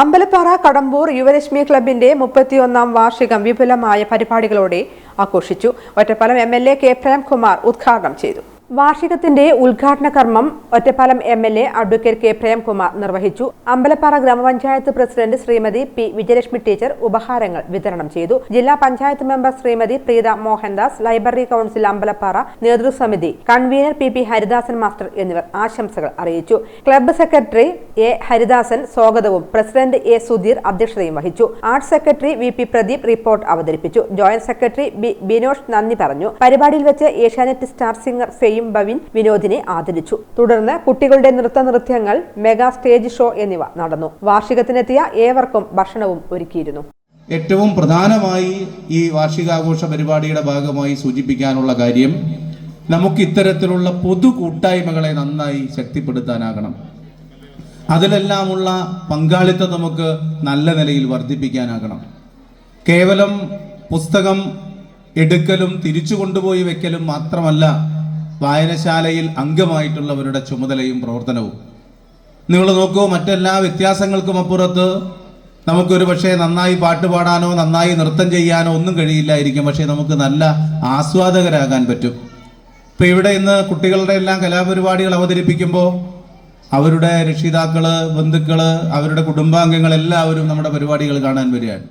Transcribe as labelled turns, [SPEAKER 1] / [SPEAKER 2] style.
[SPEAKER 1] അമ്പലപ്പാറ കടമ്പൂർ യുവരശ്മി ക്ലബിന്റെ മുപ്പത്തിയൊന്നാം വാർഷികം വിപുലമായ പരിപാടികളോടെ ആഘോഷിച്ചു. Ottapalam M L A K Premkumar ഉദ്ഘാടനം ചെയ്തു. വാർഷികത്തിന്റെ ഉദ്ഘാടന കർമ്മം Ottapalam M L A advocate K Premkumar നിർവഹിച്ചു. അമ്പലപ്പാറ ഗ്രാമപഞ്ചായത്ത് president Shrimati P Vijayalakshmi teacher ഉപഹാരങ്ങൾ വിതരണം ചെയ്തു. ജില്ലാ panchayat member Shrimati Preetha Mohandas library council Ambalappara നേതൃസമിതി convener P P Haridasan master എന്നിവർ ആശംസകൾ അറിയിച്ചു. ക്ലബ്ബ് സെക്രട്ടറി എ ഹരിദാസൻ സ്വാഗതവും പ്രസിഡന്റ് എ സുധീർ അധ്യക്ഷതയും വഹിച്ചു. Arts secretary V P Pradeep report അവതരിപ്പിച്ചു. ജോയിന്റ് സെക്രട്ടറി ബി ബിനോഷ് നന്ദി പറഞ്ഞു. പരിപാടിയിൽ വെച്ച് Asianet star singer fame Bavin വിനോദിനെ ആദരിച്ചു. തുടർന്ന് കുട്ടികളുടെ നൃത്ത നൃത്യങ്ങൾ മെഗാ സ്റ്റേജ് ഷോ എന്നിവ നടന്നു. വാർഷികത്തിനെത്തിയ ഏവർക്കും ഭക്ഷണവും ഒരുക്കിയിരുന്നു.
[SPEAKER 2] ഏറ്റവും പ്രധാനമായി ഈ വാർഷികാഘോഷ പരിപാടിയുടെ ഭാഗമായി സൂചിപ്പിക്കാനുള്ള കാര്യം നമുക്ക് ഇത്തരത്തിലുള്ള പൊതു കൂട്ടായ്മകളെ നന്നായി ശക്തിപ്പെടുത്താനാകണം. അതിലെല്ലാമുള്ള പങ്കാളിത്തം നമുക്ക് നല്ല നിലയിൽ വർദ്ധിപ്പിക്കാനാകണം. കേവലം പുസ്തകം എടുക്കലും തിരിച്ചു കൊണ്ടുപോയി വെക്കലും മാത്രമല്ല വായനശാലയിൽ അംഗമായിട്ടുള്ളവരുടെ ചുമതലയും പ്രവർത്തനവും. നിങ്ങൾ നോക്കൂ മറ്റെല്ലാ വ്യത്യാസങ്ങൾക്കും അപ്പുറത്ത് നമുക്കൊരു പക്ഷേ നന്നായി പാട്ട് പാടാനോ നന്നായി നൃത്തം ചെയ്യാനോ ഒന്നും കഴിയില്ലായിരിക്കും. പക്ഷേ നമുക്ക് നല്ല ആസ്വാദകരാകാൻ പറ്റും. ഇപ്പൊ ഇവിടെ ഇന്ന് കുട്ടികളുടെ എല്ലാം കലാപരിപാടികൾ അവതരിപ്പിക്കുമ്പോൾ അവരുടെ രക്ഷിതാക്കൾ ബന്ധുക്കൾ അവരുടെ കുടുംബാംഗങ്ങൾ എല്ലാവരും നമ്മുടെ പരിപാടികൾ കാണാൻ വരികയാണ്.